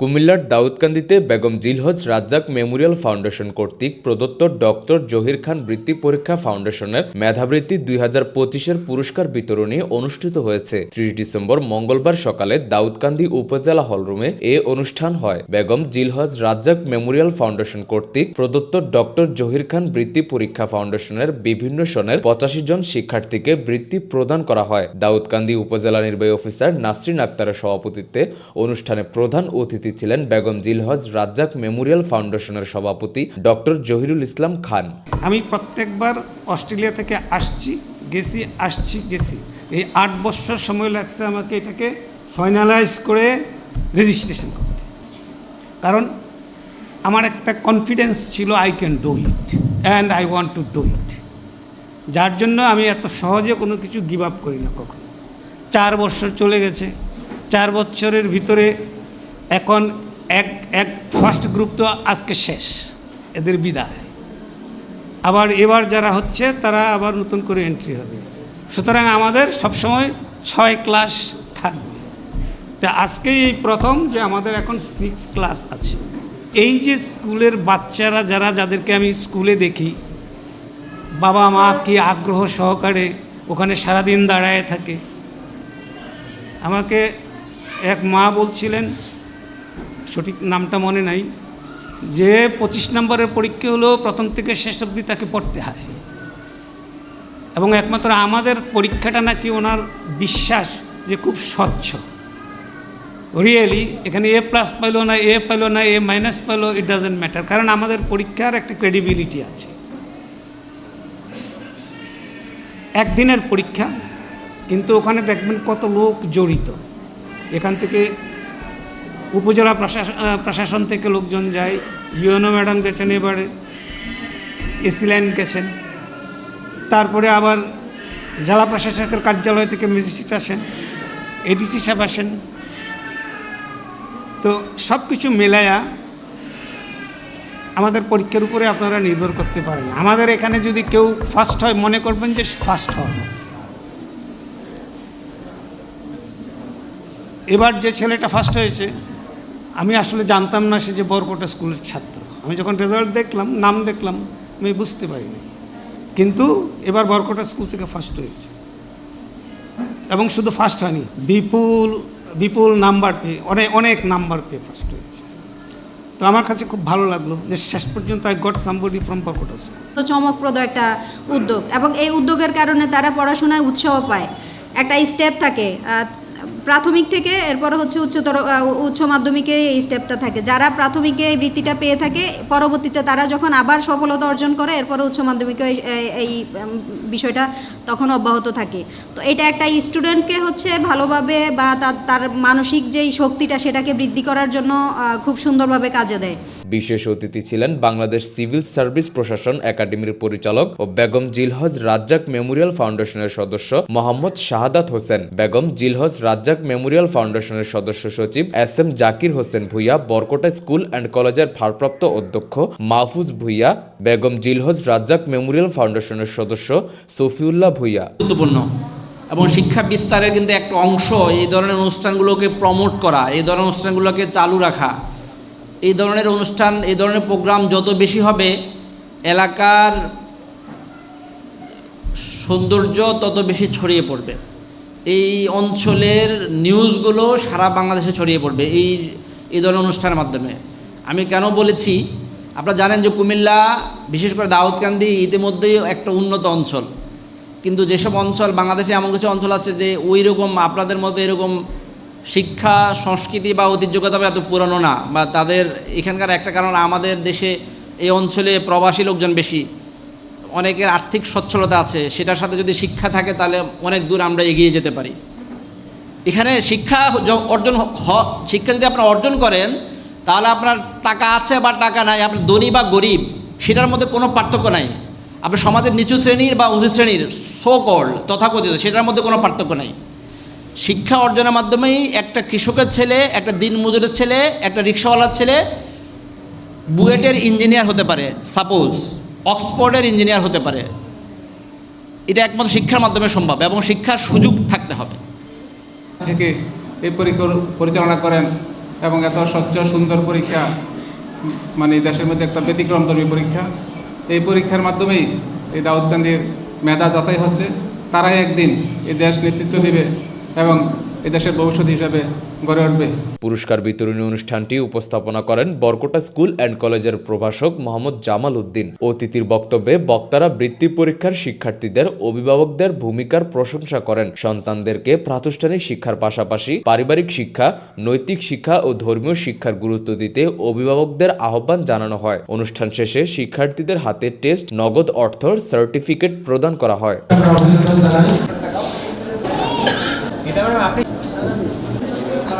কুমিল্লার দাউদকান্দিতে বেগম জিলহজ Razzak Memorial foundation কর্তৃক প্রদত্ত ডক্টর জহির খান বৃত্তি পরীক্ষা ফাউন্ডেশনের মেধাবৃত্তি দুই হাজার পঁচিশের পুরস্কার বিতরণী অনুষ্ঠিত হয়েছে। ত্রিশ ডিসেম্বর মঙ্গলবার সকালে দাউদকান্দি উপজেলা হলরুমে এ অনুষ্ঠান হয়। বেগম জিলহজ রাজ্জাক মেমোরিয়াল ফাউন্ডেশন কর্তৃক প্রদত্ত ডক্টর জহির খান বৃত্তি পরীক্ষা ফাউন্ডেশনের বিভিন্ন সনের পঁচাশি জন শিক্ষার্থীকে বৃত্তি প্রদান করা হয়। দাউদকান্দি উপজেলা নির্বাহী অফিসার নাসরিন আক্তারের সভাপতিত্বে অনুষ্ঠানে প্রধান অতিথি ছিলেন বেগম জিলহজ রাজ্জাক মেমোরিয়াল ফাউন্ডেশনের সভাপতি ডক্টর জহিরুল ইসলাম খান। আমি প্রত্যেকবার অস্ট্রেলিয়া থেকে আসছি, গেছি আসছি, গেছি। এই আট বছর সময় লাগছে আমাকে এটাকে ফাইনালাইজ করে রেজিস্ট্রেশন করতে। কারণ আমার একটা কনফিডেন্স ছিল I can do it and I want to do it যার জন্য আমি এত সহজে কোনো কিছু গিভ আপ করি না কখনো। চার বছর চলে গেছে, চার বছরের ভিতরে এখন এক এক ফার্স্ট গ্রুপ তো আজকে শেষ, এদের বিদায়। আবার এবার যারা হচ্ছে, তারা আবার নতুন করে এন্ট্রি হবে। সুতরাং আমাদের সবসময় ছয় ক্লাস থাকবে। তা আজকে এই প্রথম যে আমাদের এখন সিক্স ক্লাস আছে। এই যে স্কুলের বাচ্চারা যারা, যাদেরকে আমি স্কুলে দেখি, বাবা মা কি আগ্রহ সহকারে ওখানে সারাদিন দাঁড়ায় থাকে। আমাকে এক মা বলছিলেন সঠিক নামটা মনে নাই। যে পঁচিশ নম্বরের পরীক্ষা হলেও প্রথম থেকে শেষ অবধি তাকে পড়তে হয়। এবং একমাত্র আমাদের পরীক্ষাটা নাকি ওনার বিশ্বাস যে খুব স্বচ্ছ। রিয়েলি এখানে এ প্লাস পাইলো না এ পাইলো না এ মাইনাস পাইলো ইট ডাজেন্ট ম্যাটার কারণ আমাদের পরীক্ষার একটা ক্রেডিবিলিটি আছে। একদিনের পরীক্ষা, কিন্তু ওখানে দেখবেন কত লোক জড়িত। এখান থেকে উপজেলা প্রশাসন থেকে লোকজন যায়। ইউএনও ম্যাডাম গেছেন এবারে। এসি লাইন গেছেন। তারপরে আবার জেলা প্রশাসকের কার্যালয় থেকে ম্যাজিস্ট্রেট আসেন, এডিসি সাহেব আসেন। তো সব কিছু মেলায়া আমাদের পরীক্ষার উপরে আপনারা নির্ভর করতে পারেন। আমাদের এখানে যদি কেউ ফার্স্ট হয়, মনে করবেন যে ফার্স্ট হওয়ার এবার যে ছেলেটা ফার্স্ট হয়েছে আমি আসলে জানতাম না সে যে বরকোটা স্কুলের ছাত্র। আমি যখন রেজাল্ট দেখলাম, নাম দেখলাম, আমি বুঝতে পারিনি। কিন্তু এবার বরকোটা স্কুল থেকে ফার্স্ট হয়েছে। এবং শুধু ফার্স্ট হয়নি, বিপুল বিপুল নাম্বার পেয়ে অনেক অনেক নাম্বার পেয়ে ফার্স্ট হয়েছে। তো আমার কাছে খুব ভালো লাগল যে শেষ পর্যন্ত I got somebody from Borkota তো চমকপ্রদ একটা উদ্যোগ। এবং এই উদ্যোগের কারণে তারা পড়াশোনায় উৎসাহ পায়। একটা স্টেপ থাকে। প্রাথমিক থেকে এরপর হচ্ছে উচ্চতর উচ্চ মাধ্যমিকে এই স্টেপটা থাকে। যারা প্রাথমিকে এই বৃত্তিটা পেয়ে থাকে, পরবর্তীতে তারা যখন আবার সফলতা অর্জন করে, এরপরে উচ্চ মাধ্যমিকে এই- বিষয়টা তখন অব্যাহত থাকে। তো এটা একটা স্টুডেন্টকে হচ্ছে ভালোভাবে বা তার তার মানসিক যেই শক্তিটা সেটাকে বৃদ্ধি করার জন্য খুব সুন্দরভাবে কাজে দেয়। বিশেষ অতিথি ছিলেন বাংলাদেশ সিভিল সার্ভিস প্রশাসন একাডেমির পরিচালক ও বেগম জিলহজ রাজ্জাক মেমোরিয়াল ফাউন্ডেশনের সদস্য মোহাম্মদ শাহাদাত হোসেন। বেগম জিলহজ রাজ্জাক মেমোরিয়াল ফাউন্ডেশনের সদস্য সচিব S M Zakir Hossain Bhuiyan, Borkota school and কলেজের ভারপ্রাপ্ত অধ্যক্ষ মাহফুজ ভুইয়া, বেগম জিলহজ রাজ্জাক মেমোরিয়াল ফাউন্ডেশনের সদস্য সফিউল্লাহ ভুইয়া গুরুত্বপূর্ণ। এবং শিক্ষা বিস্তারের কিন্তু একটা অংশ এই ধরনের অনুষ্ঠানগুলোকে প্রমোট করা, এই ধরনের অনুষ্ঠানগুলোকে চালু রাখা। এই ধরনের অনুষ্ঠান, এই ধরনের প্রোগ্রাম যত বেশি হবে, এলাকার সৌন্দর্য তত বেশি ছড়িয়ে পড়বে। এই অঞ্চলের নিউজগুলো সারা বাংলাদেশে ছড়িয়ে পড়বে এই এই ধরনের অনুষ্ঠানের মাধ্যমে। আমি কেন বলেছি, আপনারা জানেন যে কুমিল্লা, বিশেষ করে দাউদকান্দি ইতিমধ্যেই একটা উন্নত অঞ্চল। কিন্তু যেসব অঞ্চল, বাংলাদেশে এমন কিছু অঞ্চল আছে যে ওই রকম আপনাদের মতো এরকম শিক্ষা, সংস্কৃতি বা ঐতিহ্যগত এত পুরনো না বা তাদের এখানকার একটা কারণ আমাদের দেশে এই অঞ্চলে প্রবাসী লোকজন বেশি। অনেকের আর্থিক সচ্ছলতা আছে, সেটার সাথে যদি শিক্ষা থাকে তাহলে অনেক দূর আমরা এগিয়ে যেতে পারি। এখানে শিক্ষা অর্জন শিক্ষা যদি আপনারা অর্জন করেন, তাহলে আপনার টাকা আছে বা টাকা নাই, আপনার ধনী বা গরিব, সেটার মধ্যে কোনো পার্থক্য নাই। আপনার সমাজের নিচু শ্রেণির বা উঁচু শ্রেণির সোকল তথাকথিত, সেটার মধ্যে কোনো পার্থক্য নেই। শিক্ষা অর্জনের মাধ্যমেই একটা কৃষকের ছেলে, একটা দিনমজুরের ছেলে, একটা রিক্সাওয়ালার ছেলে বুয়েটের ইঞ্জিনিয়ার হতে পারে। সাপোজ অক্সফোর্ডের ইঞ্জিনিয়ার হতে পারে। এটা একমাত্র শিক্ষার মাধ্যমে সম্ভব এবং শিক্ষার সুযোগ থাকতে হবে। থেকে এই পরিচালনা করেন এবং এত স্বচ্ছ, সুন্দর পরীক্ষা মানে দেশের মধ্যে একটা ব্যতিক্রমধর্মী পরীক্ষা এই পরীক্ষার মাধ্যমেই এই দাউদকান্দির মেধা যাচাই হচ্ছে। তারাই একদিন এই দেশ নেতৃত্ব দেবে এবং এই দেশের ভবিষ্যৎ হিসাবে গড়ে উঠবে। পুরস্কার বিতরণী অনুষ্ঠানটি উপস্থাপনা করেন বরকোটা স্কুল অ্যান্ড কলেজের প্রভাষক মোহাম্মদ জামাল উদ্দিন। অতিথির বক্তব্যে বক্তারা বৃত্তি পরীক্ষার শিক্ষার্থীদের অভিভাবকদের ভূমিকার প্রশংসা করেন। সন্তানদেরকে প্রাতিষ্ঠানিক শিক্ষার পাশাপাশি পারিবারিক শিক্ষা নৈতিক শিক্ষা ও ধর্মীয় শিক্ষার গুরুত্ব দিতে অভিভাবকদের আহ্বান জানানো হয়। অনুষ্ঠান শেষে শিক্ষার্থীদের হাতে টেস্ট নগদ অর্থ সার্টিফিকেট প্রদান করা হয়।